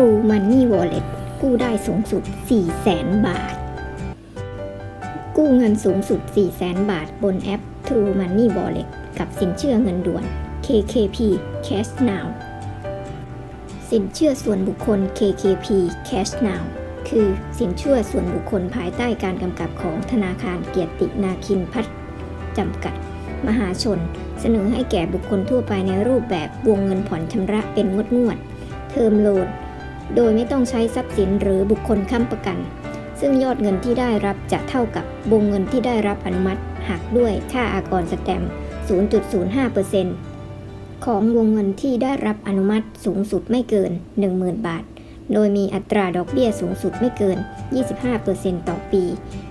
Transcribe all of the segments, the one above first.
True Money Wallet กู้ได้สูงสุด 400,000 บาท กู้เงินสูงสุด 400,000 บาท บนแอป True Money Wallet กับสินเชื่อเงินด่วน KKP Cash Now สินเชื่อส่วนบุคคล KKP Cash Now คือสินเชื่อส่วนบุคคลภายใต้การกำกับของธนาคารเกียรตินาคินพัฒน์จำกัด มหาชน เสนอให้แก่บุคคลทั่วไปในรูปแบบวงเงินผ่อนชำระเป็นงวดงวด เทอมโลน โดยไม่ต้องใช้ทรัพย์สินหรือบุคคลค้ำประกัน ซึ่งยอดเงินที่ได้รับจะเท่ากับวงเงินที่ได้รับอนุมัติหักด้วยค่าอากรสแตมป์0.05%ของวงเงินที่ได้รับอนุมัติสูงสุดไม่เกิน 10,000 บาท โดยมีอัตราดอกเบี้ยสูงสุดไม่เกิน 25%ต่อปี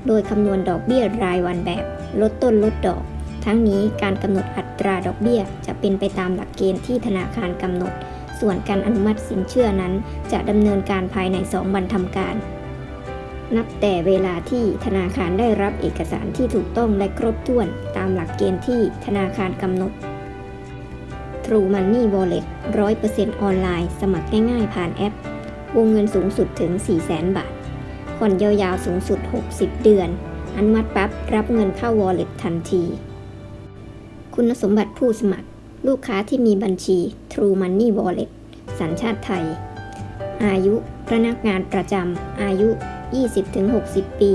โดยคำนวณดอกเบี้ยรายวันแบบ ลดต้นลดดอก ทั้งนี้การกำหนดอัตราดอกเบี้ยจะเป็นไปตามหลักเกณฑ์ที่ธนาคารกำหนด ส่วนการอนุมัติสินเชื่อนั้น จะดำเนินการภายใน 2 วันทำการ นับแต่เวลาที่ธนาคารได้รับเอกสารที่ถูกต้องและครบถ้วนตามหลักเกณฑ์ที่ธนาคารกำหนด True Money Wallet 100%ออนไลน์ สมัครง่ายๆ ผ่านแอป วงเงินสูงสุดถึง 400,000 บาทผ่อนยาวๆ สูงสุด 60 เดือน อนุมัติปั๊บ รับเงินเข้า Wallet ทันที คุณสมบัติผู้สมัคร ลูกค้าที่มีบัญชี True Money Wallet สัญชาติไทย อายุพนักงานประจำ อายุ 20-60 ปี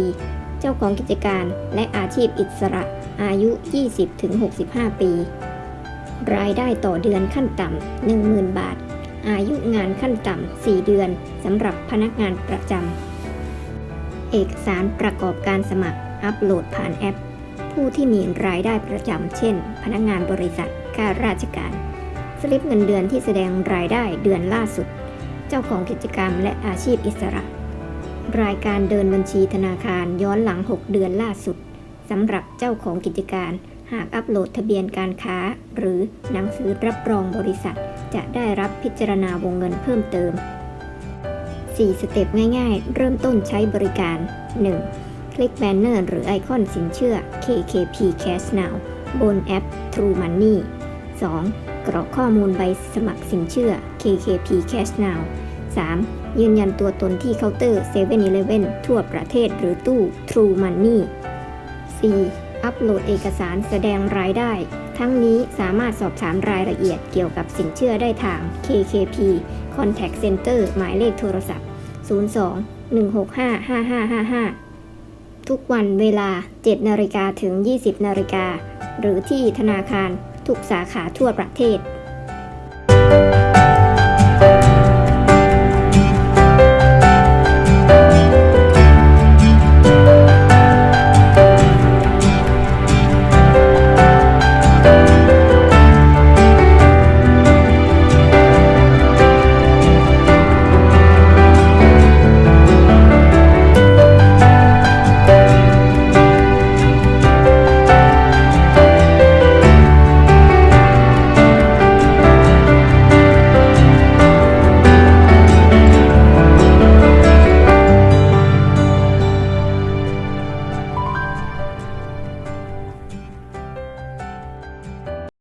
เจ้าของกิจการและอาชีพอิสระ อายุ 20-65 ปี รายได้ต่อเดือนขั้นต่ำ 10,000 บาท อายุงานขั้นต่ำ 4 เดือนสำหรับพนักงานประจำ เอกสารประกอบการสมัครอัปโหลดผ่านแอป ผู้ที่มีรายได้ประจำเช่น พนักงานบริษัทข้าราชการ สลิปเงินเดือนที่แสดงรายได้เดือนล่าสุด เจ้าของกิจกรรมและอาชีพอิสระ รายการเดินบัญชีธนาคารย้อนหลัง 6 เดือนล่าสุดสำหรับเจ้าของกิจการหากอัปโหลดทะเบียนการค้า หรือหนังสือรับรองบริษัท จะได้รับพิจารณาวงเงินเพิ่มเติม 4 สเต็ปง่ายๆ เริ่มต้นใช้บริการ 1. คลิกแบนเนอร์หรือไอคอนสินเชื่อ KKP Cash Now บนแอป True Money 2. กรอกข้อมูลใบสมัครสินเชื่อ KKP Cash Now 3. ยืนยันตัวตนที่เคาน์เตอร์7 e เ e ่ e อทั่วประเทศหรือตู้ True Money 4. อัปโหลดเอกสารแสดงรายได้ ทั้งนี้สามารถสอบถามรายละเอียดเกี่ยวกับสินเชื่อได้ทาง KKP Contact Center หมายเลขโทรศัพท์ 02 165 5555 ทุกวันเวลา 7 นาฬิกาถึง 20 นาฬิกา หรือที่ธนาคารทุกสาขาทั่วประเทศ